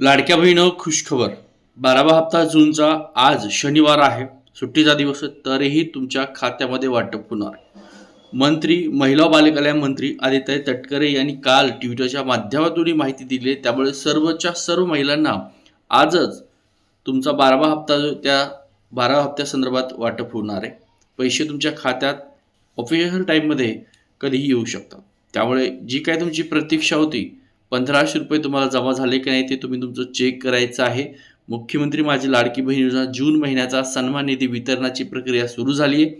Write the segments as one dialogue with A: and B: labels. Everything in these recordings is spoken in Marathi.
A: लाडक्या बहिणं खुशखबर बारावा हप्ता जूनचा आज शनिवार आहे. सुट्टीचा दिवस तरीही तुमच्या खात्यामध्ये वाटप होणार. मंत्री महिला बालकल्याण मंत्री आदित्य तटकरे यांनी काल ट्विटरच्या माध्यमातून माहिती दिली. त्यामुळे सर्वच्या सर्व महिलांना आजच तुमचा बारावा हप्ता त्या बारावा हप्त्यासंदर्भात वाटप होणार आहे. पैसे तुमच्या खात्यात ऑफिशियल टाईममध्ये कधीही येऊ शकतात. त्यामुळे जी काय तुमची प्रतीक्षा होती पंधराशे रुपये तुम्हाला जमा झाले की नाही ते तुम्ही तुमचं चेक करायचं आहे. मुख्यमंत्री माझी लाडकी बहीण योजना जून महिन्याचा सन्मान निधी वितरणाची प्रक्रिया सुरू झाली आहे.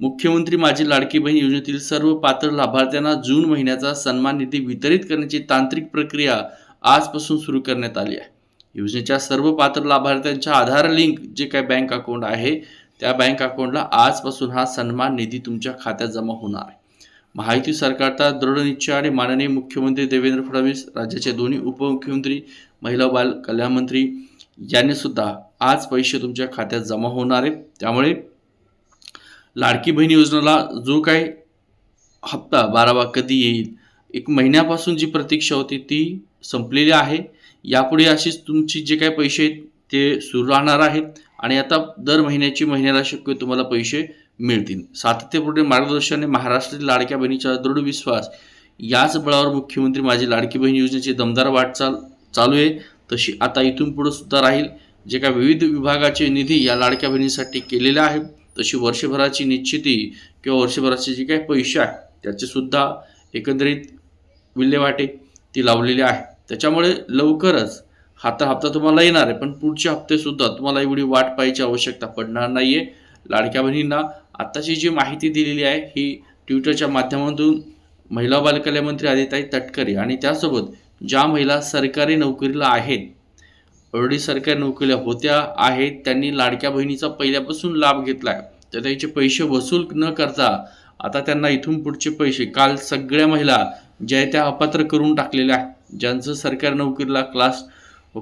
A: मुख्यमंत्री माझी लाडकी बहीण योजनेतील सर्व पात्र लाभार्थ्यांना जून महिन्याचा सन्मान निधी वितरित करण्याची तांत्रिक प्रक्रिया आजपासून सुरू करण्यात आली आहे. योजनेच्या सर्व पात्र लाभार्थ्यांच्या आधार लिंक जे काय बँक अकाउंट आहे त्या बँक अकाउंटला आजपासून हा सन्मान निधी तुमच्या खात्यात जमा होणार आहे. महायुती सरकारचा दृढ निश्चय आणि माननीय मुख्यमंत्री देवेंद्र फडणवीस राज्याचे दोन्ही उपमुख्यमंत्री महिला बाल कल्याण मंत्री यांनी सुद्धा आज पैसे तुमच्या खात्यात जमा होणार आहेत. त्यामुळे लाडकी बहीण योजनेला जो काय हप्ता बारावा कधी येईल एक महिन्यापासून जी प्रतीक्षा होती ती संपलेली आहे. यापुढे अशीच तुमची जे काही पैसे आहेत ते सुरू राहणार आहेत. आणि आता दर महिन्याची महिन्याला शक्य तुम्हाला पैसे मिळतील. सातत्यपूर्ण मार्गदर्शनाने महाराष्ट्रातील लाडक्या बहिणीचा दृढ विश्वास याच बळावर मुख्यमंत्री माझी लाडकी बहीण योजनेची दमदार वाटचाल चालू आहे. तशी आता इथून पुढे सुद्धा राहील. जे काय विविध विभागाचे निधी या लाडक्या बहिणीसाठी केलेले आहे तशी वर्षभराची निश्चिती किंवा वर्षभराचे जे काही पैसे आहे त्याचे सुद्धा एकंदरीत विल्हेवाटे ती लावलेली आहे. त्याच्यामुळे लवकरच हाता हप्ता तुम्हाला येणार आहे पण पुढचे हप्ते सुद्धा तुम्हाला एवढी वाट पाहायची आवश्यकता पडणार नाही आहे लाडक्या बहिणींना आत्ताची जी माहिती दिलेली आहे ही ट्विटरच्या माध्यमातून महिला बालकल्याण मंत्री आदिताई तटकरे आणि त्यासोबत ज्या महिला सरकारी नोकरीला आहेत ऑलरेडी सरकारी नोकरीला होत्या आहेत त्यांनी लाडक्या बहिणीचा पहिल्यापासून लाभ घेतला आहे. तर त्याचे पैसे वसूल न करता आता त्यांना इथून पुढचे पैसे काल सगळ्या महिला ज्या आहे त्या अपात्र करून टाकलेल्या आहेत. ज्यांचं सरकारी नोकरीला क्लास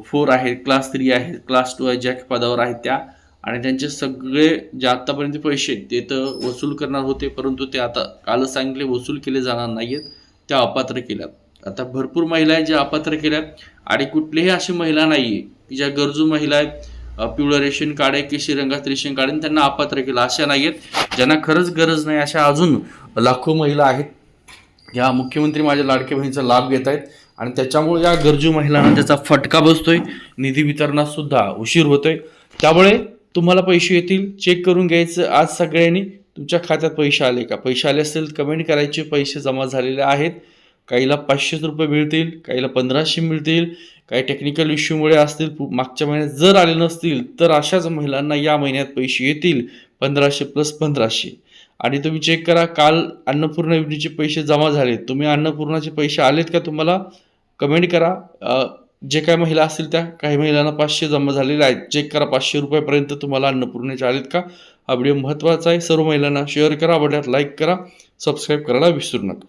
A: फोर आहे क्लास थ्री आहे क्लास टू आहे ज्या पदावर आहेत त्या आणि त्यांचे सगळे जे आत्तापर्यंत पैसे आहेत ते तर वसूल करणार होते परंतु ते आता कालच सांगितले वसूल केले जाणार नाही आहेत त्या अपात्र केल्यात. आता भरपूर महिला आहेत ज्या अपात्र केल्यात. आणि कुठलीही अशी महिला नाही आहे की ज्या गरजू महिला आहेत पिवळं रेशन कार्ड आहे केशी रंगात रेशन कार्ड आणि त्यांना अपात्र केलं. अशा नाही आहेत ज्यांना खरंच गरज नाही. अशा अजून लाखो महिला आहेत. या मुख्यमंत्री माझ्या लाडक्या बहिणीचा लाभ घेत आहेत. आणि त्याच्यामुळे या गरजू महिलांना त्याचा फटका बसतोय. निधी वितरणात सुद्धा उशीर होतोय. त्यामुळे तुम्हाला पैसे येतील चेक करून घ्यायचं आज सगळ्यांनी. तुमच्या खात्यात पैसे आले का? पैसे आले असतील कमेंट करायचे. पैसे जमा झालेले आहेत. काहीला पाचशेच रुपये मिळतील काहीला पंधराशे मिळतील. काही टेक्निकल इश्यूमुळे असतील पु- मागच्या महिन्यात जर आले नसतील तर अशाच महिलांना या महिन्यात पैसे येतील. पंधराशे प्लस पंधराशे. आणि तुम्ही चेक करा काल अन्नपूर्णा योजनेचे पैसे जमा झाले. तुम्ही अन्नपूर्णाचे पैसे आलेत का तुम्हाला? कमेंट करा. जे काय महिला असतील त्या काही महिलांना पाचशे जमा झालेले आहेत. चेक करा पाचशे रुपयापर्यंत तुम्हाला अन्नपूर्णेच्या आलेत का? हा व्हिडिओ महत्त्वाचा आहे. सर्व महिलांना शेअर करा आवडल्यात लाईक करा सबस्क्राईब करायला विसरू नका.